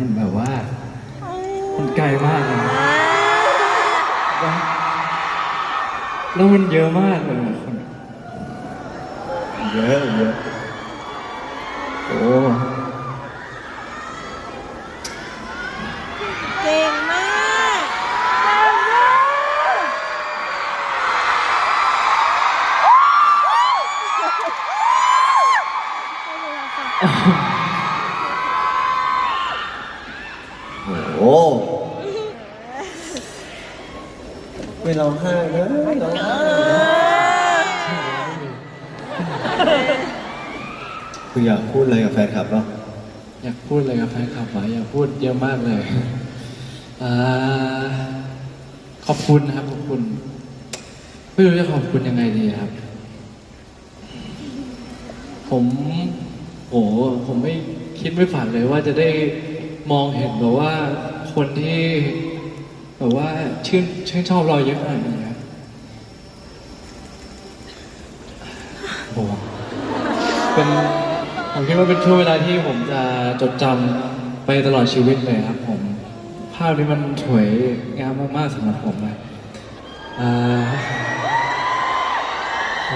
มันแบบว่า มันไกลมากเลยนะแล้วมันเยอะมากเลยอะคนเยอะเยอะโอ้เก่งมากโอ้ โหไม่ร้องไห้นะไม่ร้องไห้นะคุณอยากพูดอะไรกับแฟนคลับเปล่าอยากพูดอะไรกับแฟนคลับวะอยากพูดเยอะมากเลยอ่าขอบคุณนะครับขอบคุณไม่รู้จะขอบคุณยังไงดีครับ ผมโหผมไม่คิดไม่ฝันเลยว่าจะได้มองเห็นแบบว่า คนที่แบบว่าชื่นชื่นชอบเราเยอะขนาดนี้ครับโหเป็นผมคิดว่าเป็นช่วงเวลาที่ผมจะจดจำไปตลอดชีวิตเลยครับผมภาพนี้มันสวยงามมากๆสำหรับผมเลยอ่าโห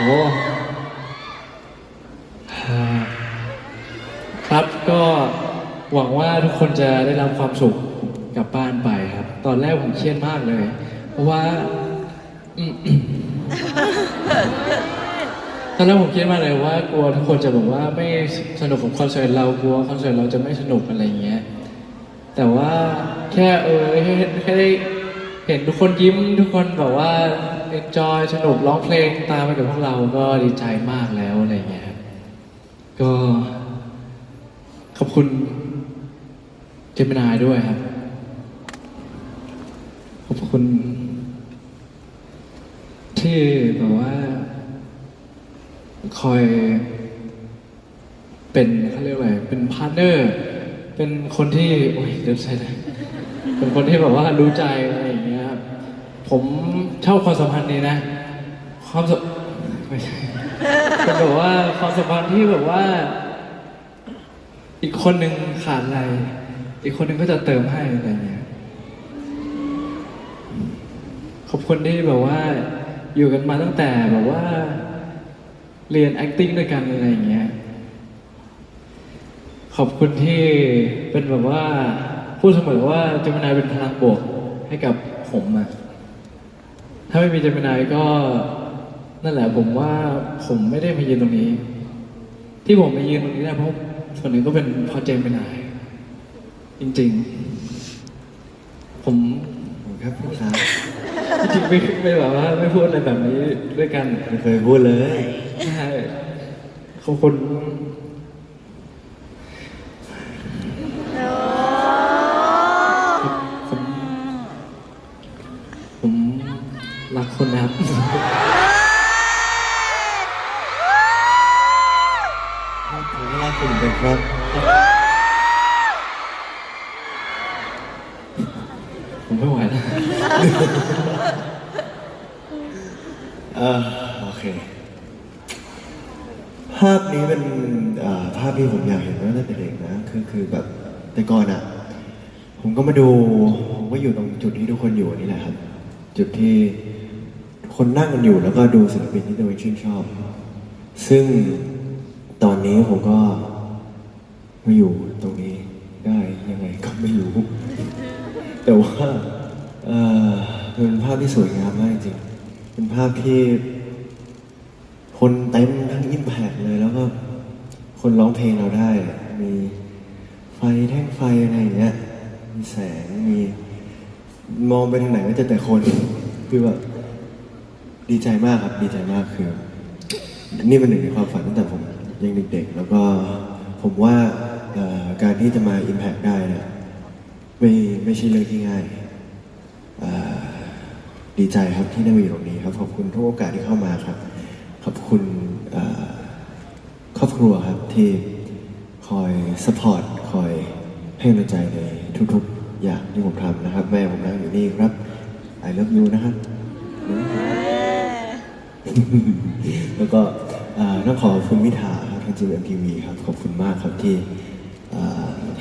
อ่าครับก็หวังว่าทุกคนจะได้รับความสุข กลับบ้านไปครับ ตอนแรกผมเครียดมากเลย เพราะว่าอืมตอนแรกผมเครียดมากเลยว่ากลัวทุกคนจะบอกว่าไม่สนุกกับคอนเสิร์ตเรากลัวคอนเสิร์ตเราจะไม่สนุกอะไรเงี้ยแต่ว่าแค่เออแค่ได้เห็นทุกคนยิ้มทุกคนแบบว่า enjoy สนุกร้องเพลงตามไปกับพวกเราก็ดีใจมากแล้วอะไรเงี้ยก็ขอบคุณเจมินายด้วยครับ คุณ ที่แบบว่า คอยเป็นเขาเรียกว่าอะไร เป็นพาร์ทเนอร์ เป็นคนที่ โอ้ยเดี๋ยวใช่เลยเป็นคนที่แบบว่ารู้ใจอะไรอย่างเงี้ยครับผมเชอบความสัมพันธ์นี้นะ ความสัมไม่ใช่เป็นแบบว่าความสัมพันธ์ที่แบบว่า อีกคนหนึ่งขาดอะไร อีกคนหนึ่งก็จะเติมให้อะไรเงี้ย ข อบคุณที่แบบว่าอยู่กันมาตั้งแต่แบบว่า เรียน acting ด้วยกันอะไรอย่างเงี้ย ขอบคุณที่เป็นแบบว่าพูดเสมอว่าเจมินายเป็นพลังบวกให้กับผมอะถ้าไม่มีเจมินายก็นั่นแหละผมว่าผมไม่ได้มายืนตรงนี้ ที่ผมมายืนตรงนี้ได้เพราะส่วนหนึ่งก็เป็นเพราะเจมินายจริง ๆ ผม ครับครับ จริงๆไม่ไม่แบบว่าไม่พูดอะไรแบบนี้ด้วยกันไม่เคยพูดเลยใช่ขอบคุณโอ้ผมผมรักคุณนะครับผมก็รักคุณเหมือนกันครับ ผมไม่ไหวแล้วเออโอเค ภาพนี้เป็นอ่าภาพที่ผมอยากเห็นมาตั้งแต่เด็กนะคือคือแบบแต่ก่อนอะ ผมก็มาดูผมก็อยู่ตรงจุดที่ทุกคนอยู่นี่แหละครับ จุดที่คนนั่งกันอยู่แล้วก็ดูศิลปินที่ตัวเองชื่นชอบ ซึ่งตอนนี้ผมก็มาอยู่ตรงนี้ได้ยังไงก็ไม่รู้ แต่ว่าเอ่อเป็นภาพที่สวยงามมากจริงๆเป็นภาพที่ คนเต็มทั้งอิมแพกเลยแล้วก็คนร้องเพลงเราได้ มีไฟแท่งไฟอะไรอย่างเงี้ย มีแสง มีมองไปทางไหนก็เจอแต่คน คือแบบดีใจมากครับ ดีใจมากคือ นี่เป็นหนึ่งในความฝันตั้งแต่ผมยังเด็กๆ แล้วก็ผมว่าการที่จะมา Impact ได้เนี่ย ไม่ใช่เรื่องที่ง่ายดีใจครับที่ได้มาอยู่ตรงนี้ครับ ขอบคุณทุกโอกาสที่เข้ามาครับ ขอบคุณครอบครัวครับที่คอยสปอร์ตคอยให้กำลังใจในทุกๆ อย่างที่ผมทำนะครับ แม่ผมนั่งอยู่นี่ครับ I love you นะครับ แล้วก็ต้องขอขอบคุณวิถาครับทางจีเอ็มทีวีครับ ขอบคุณมากครับที่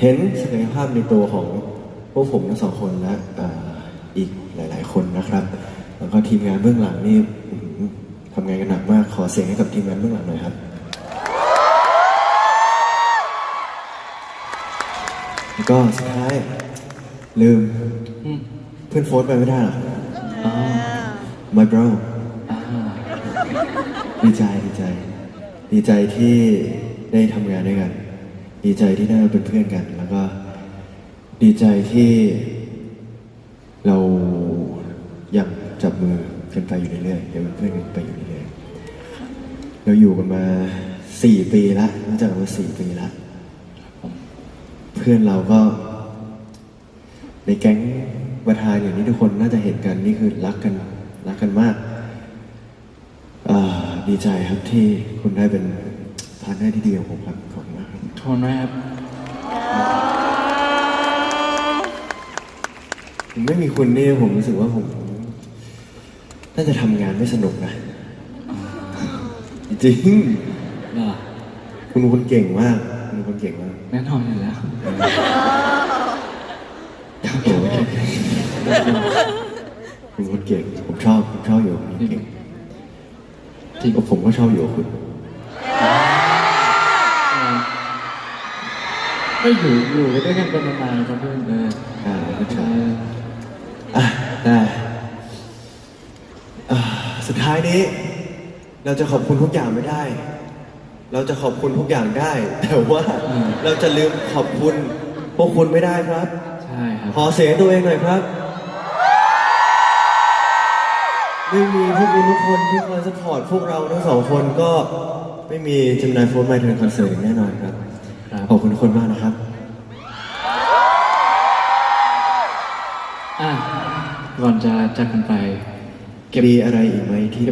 เห็นศักยภาพในตัวของ วกผมทั้งสองคนและอ่าอีกหลาย ๆ คนนะครับ แล้วก็ทีมงานเบื้องหลังนี่อื้อหือทำงานกันหนักมากขอเสียงให้กับทีมงานเบื้องหลังหน่อยครับแล้วก็สุดท้ายลืมอืมเพื่อนโฟนไปไม่ได้หรอกอ๋อ my bro อ่าดีใจดีใจ ดีใจที่ได้ทำงานด้วยกัน ดีใจที่ได้มาเป็นเพื่อนกันแล้วก็ ดีใจที่เรายังจับมือกันไปอยู่เรื่อยๆยังเป็นเพื่อนกันไปอยู่เรื่อยๆเราอยู่กันมาสี่ปีละรู้จักกันมาสี่ปีละเพื่อนเราก็ ในแก๊งประธานอย่างที่ทุกคนน่าจะเห็นกันนี่คือรักกันรักกันมากดีใจครับที่คุณได้เป็นพาร์ทเนอร์ที่ดีของผมครับขอบคุณมากครับทนไหมครับ ไม่มีคุณนี่ผมรู้สึกว่าผมน่าจะทำงานไม่สนุกนะ จริง เหรอคุณเป็นคนเก่งมาก คุณเป็นคนเก่งมากแน่นอนอยู่แล้วโอ้ยคุณเป็นคนเก่ง ผมชอบ ผมชอบอยู่กับคุณเก่งจริงผมก็ชอบอยู่กับคุณก็อยู่อยู่ด้วยกันเป็นนานๆครับเพื่อนเออ อ่าก็เอใช่ ออะได้อ่าสุดท้ายนี้ เราจะขอบคุณทุกอย่างไม่ได้ เราจะขอบคุณทุกอย่างได้ แต่ว่าเราจะลืมขอบคุณพวกคุณไม่ได้ครับ ใช่ครับ ขอเสียงตัวเองหน่อยครับ ไม่มีพวกคุณทุกคนที่คอยสปอร์ตพวกเราทั้งสองคนก็ไม่มีจำนายโฟนไมเทิร์นคอนเสิร์ตแน่นอนครับ ครับ ขอบคุณทุกคนมากนะครับ อะ ก่อนจะจากกันไปมีอะไรอีกไหมที่